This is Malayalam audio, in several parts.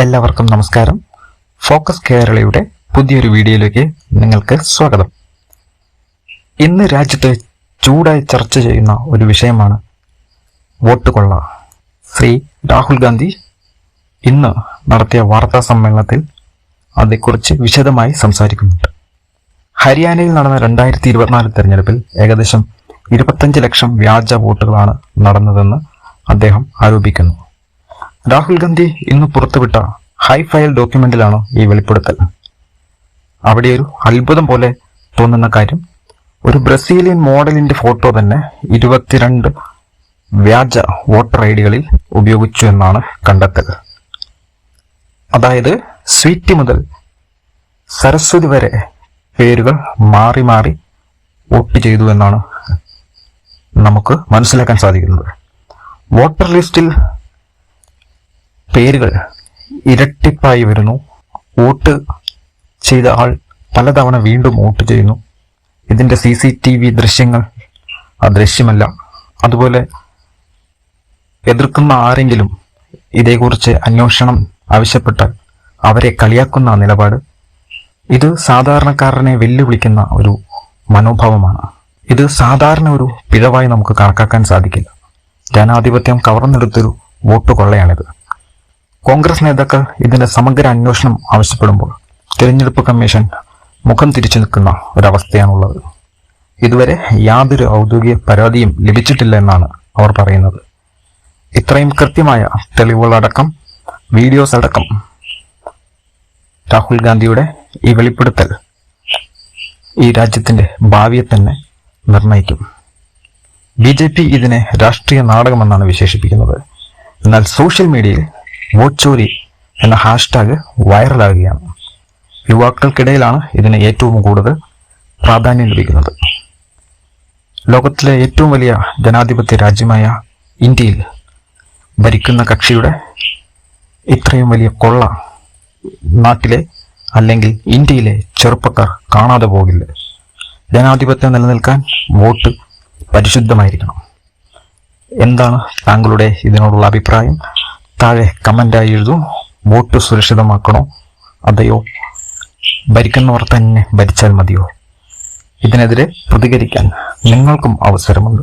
എല്ലാവർക്കും നമസ്കാരം. ഫോക്കസ് കേരളയുടെ പുതിയൊരു വീഡിയോയിലേക്ക് നിങ്ങൾക്ക് സ്വാഗതം. ഇന്ന് രാജ്യത്തെ ചൂടായി ചർച്ച ചെയ്യുന്ന ഒരു വിഷയമാണ് വോട്ട് കൊള്ള. ശ്രീ രാഹുൽ ഗാന്ധി ഇന്ന് നടത്തിയ വാർത്താ സമ്മേളനത്തിൽ അതേക്കുറിച്ച് വിശദമായി സംസാരിക്കുന്നുണ്ട്. ഹരിയാനയിൽ നടന്ന രണ്ടായിരത്തി ഇരുപത്തിനാല് തെരഞ്ഞെടുപ്പിൽ ഏകദേശം ഇരുപത്തഞ്ച് ലക്ഷം വ്യാജ വോട്ടുകളാണ് നടന്നതെന്ന് അദ്ദേഹം ആരോപിക്കുന്നു. രാഹുൽ ഗാന്ധി ഇന്ന് പുറത്തുവിട്ട ഹൈ ഫയൽ ഡോക്യുമെന്റിലാണ് ഈ വെളിപ്പെടുത്തൽ. അവിടെ ഒരു അത്ഭുതം പോലെ തോന്നുന്ന കാര്യം ഒരു ബ്രസീലിയൻ മോഡലിന്റെ ഫോട്ടോ തന്നെ ഇരുപത്തിരണ്ട് വ്യാജ വോട്ടർ ഐ ഡികളിൽ ഉപയോഗിച്ചു എന്നാണ് കണ്ടെത്തൽ. അതായത് സ്വീറ്റ് മുതൽ സരസ്വതി വരെ പേരുകൾ മാറി മാറി വോട്ട് ചെയ്തു എന്നാണ് നമുക്ക് മനസ്സിലാക്കാൻ സാധിക്കുന്നത്. വോട്ടർ ലിസ്റ്റിൽ പേരുകൾ ഇരട്ടിപ്പായി വരുന്നു. വോട്ട് ചെയ്ത ആൾ പലതവണ വീണ്ടും വോട്ട് ചെയ്യുന്നു. ഇതിന്റെ സി സി ടി വി ദൃശ്യങ്ങൾ അദൃശ്യമല്ല അതുപോലെ എതിർക്കുന്ന ആരെങ്കിലും ഇതേക്കുറിച്ച് അന്വേഷണം ആവശ്യപ്പെട്ടാൽ അവരെ കളിയാക്കുന്ന നിലപാട് ഇത് സാധാരണക്കാരനെ വെല്ലുവിളിക്കുന്ന ഒരു മനോഭാവമാണ്. ഇത് സാധാരണ ഒരു പിഴവായി നമുക്ക് കണക്കാക്കാൻ സാധിക്കില്ല. ജനാധിപത്യം കവർന്നെടുത്തൊരു വോട്ട് കൊള്ളയാണിത്. കോൺഗ്രസ് നേതാക്കൾ ഇതിന്റെ സമഗ്ര അന്വേഷണം ആവശ്യപ്പെടുമ്പോൾ തിരഞ്ഞെടുപ്പ് കമ്മീഷൻ മുഖം തിരിച്ചു നിൽക്കുന്ന ഒരവസ്ഥയാണുള്ളത്. ഇതുവരെ യാതൊരു ഔദ്യോഗിക പരാതിയും ലഭിച്ചിട്ടില്ല എന്നാണ് അവർ പറയുന്നത്. ഇത്രയും കൃത്യമായ തെളിവുകളടക്കം വീഡിയോസ് അടക്കം രാഹുൽ ഗാന്ധിയുടെ ഈ വെളിപ്പെടുത്തൽ ഈ രാജ്യത്തിന്റെ ഭാവിയെ തന്നെ നിർണയിക്കും. ബി ജെ പി ഇതിനെ രാഷ്ട്രീയ നാടകമെന്നാണ് വിശേഷിപ്പിക്കുന്നത്. എന്നാൽ സോഷ്യൽ മീഡിയയിൽ വോട്ട് ചോരി എന്ന ഹാഷ്ടാഗ് വൈറലാകുകയാണ്. യുവാക്കൾക്കിടയിലാണ് ഇതിന് ഏറ്റവും കൂടുതൽ പ്രാധാന്യം ലഭിക്കുന്നത്. ലോകത്തിലെ ഏറ്റവും വലിയ ജനാധിപത്യ രാജ്യമായ ഇന്ത്യയിൽ ഭരിക്കുന്ന കക്ഷിയുടെ ഇത്രയും വലിയ കൊള്ള നാട്ടിലെ അല്ലെങ്കിൽ ഇന്ത്യയിലെ ചെറുപ്പക്കാർ കാണാതെ പോകില്ല. ജനാധിപത്യം നിലനിൽക്കാൻ വോട്ട് പരിശുദ്ധമായിരിക്കണം. എന്താണ് താങ്കളുടെ ഇതിനോടുള്ള അഭിപ്രായം? താഴെ കമന്റായി എഴുതൂ. വോട്ട് സുരക്ഷിതമാക്കണോ? അതെയോ? ഭരിക്കുന്നവർ തന്നെ ഭരിച്ചാൽ മതിയോ? ഇതിനെതിരെ പ്രതികരിക്കാൻ നിങ്ങൾക്കും അവസരമുണ്ട്.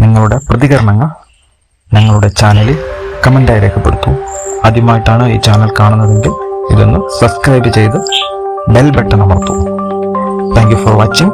നിങ്ങളുടെ പ്രതികരണങ്ങൾ ഞങ്ങളുടെ ചാനലിൽ കമന്റായി രേഖപ്പെടുത്തൂ. ആദ്യമായിട്ടാണ് ഈ ചാനൽ കാണുന്നതെങ്കിൽ ഇതൊന്ന് സബ്സ്ക്രൈബ് ചെയ്ത് bell button അമർത്തൂ. Thank you for watching